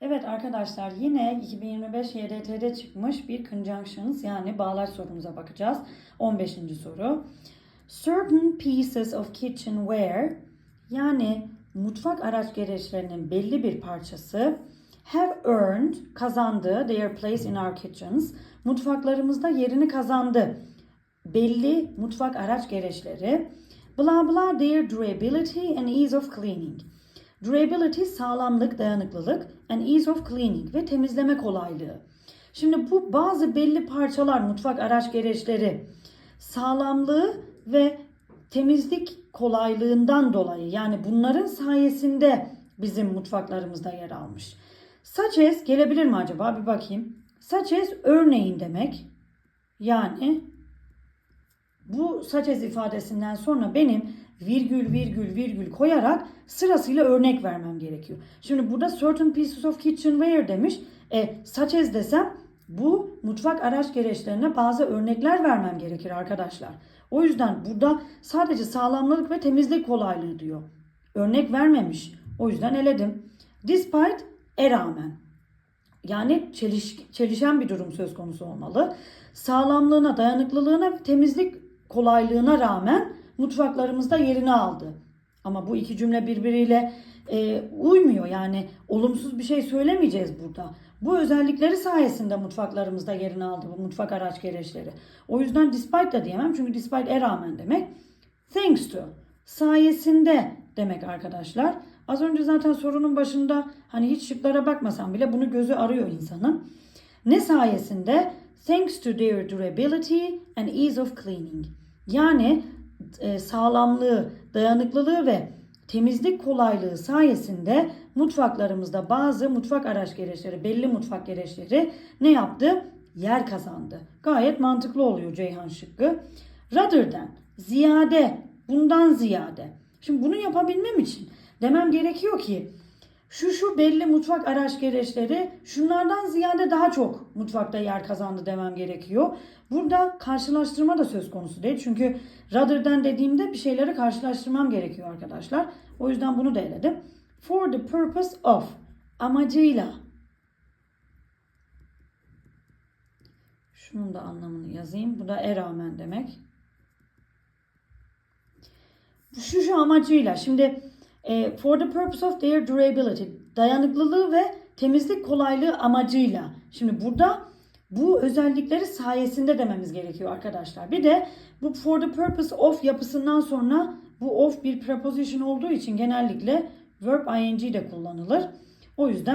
Evet arkadaşlar yine 2025 YDT'de çıkmış bir conjunctions yani bağlaç sorumuza bakacağız. 15. soru. Certain pieces of kitchenware yani mutfak araç gereçlerinin belli bir parçası have earned kazandı their place in our kitchens. Mutfaklarımızda yerini kazandı. Belli mutfak araç gereçleri blah blah their durability and ease of cleaning. Durability sağlamlık, dayanıklılık and ease of cleaning ve temizleme kolaylığı. Şimdi bu bazı belli parçalar, mutfak araç gereçleri sağlamlığı ve temizlik kolaylığından dolayı yani bunların sayesinde bizim mutfaklarımızda yer almış. As gelebilir mi acaba bir bakayım. As örneğin demek. Yani bu as ifadesinden sonra benim virgül virgül virgül koyarak sırasıyla örnek vermem gerekiyor. Şimdi burada certain pieces of kitchenware demiş. E, such as desem bu mutfak araç gereçlerine bazı örnekler vermem gerekir arkadaşlar. O yüzden burada sadece sağlamlık ve temizlik kolaylığı diyor. Örnek vermemiş. O yüzden eledim. Despite e rağmen. Yani çeliş, çelişen bir durum söz konusu olmalı. Sağlamlığına, dayanıklılığına temizlik kolaylığına rağmen mutfaklarımızda yerini aldı. Ama bu iki cümle birbiriyle e, uymuyor. Yani olumsuz bir şey söylemeyeceğiz burada. Bu özellikleri sayesinde mutfaklarımızda yerini aldı bu mutfak araç gereçleri. O yüzden despite da diyemem çünkü despite e rağmen demek. Thanks to sayesinde demek arkadaşlar. Az önce zaten sorunun başında hani hiç şıklara bakmasam bile bunu gözü arıyor insanın. Ne sayesinde? Thanks to their durability and ease of cleaning. Yani e, sağlamlığı, dayanıklılığı ve temizlik kolaylığı sayesinde mutfaklarımızda bazı mutfak araç gereçleri, belli mutfak gereçleri ne yaptı? Yer kazandı. Gayet mantıklı oluyor Ceyhan şıkkı. Rather than, ziyade, bundan ziyade. Şimdi bunu yapabilmem için demem gerekiyor ki şu şu belli mutfak araç gereçleri şunlardan ziyade daha çok mutfakta yer kazandı demem gerekiyor. Burada karşılaştırma da söz konusu değil. Çünkü rather than dediğimde bir şeyleri karşılaştırmam gerekiyor arkadaşlar. O yüzden bunu da eledim. For the purpose of amacıyla. Şunun da anlamını yazayım. Bu da e rağmen demek. Şu şu amacıyla. Şimdi e, for the purpose of their durability. Dayanıklılığı ve temizlik kolaylığı amacıyla. Şimdi burada bu özellikleri sayesinde dememiz gerekiyor arkadaşlar. Bir de bu for the purpose of yapısından sonra bu of bir preposition olduğu için genellikle verb ing de kullanılır. O yüzden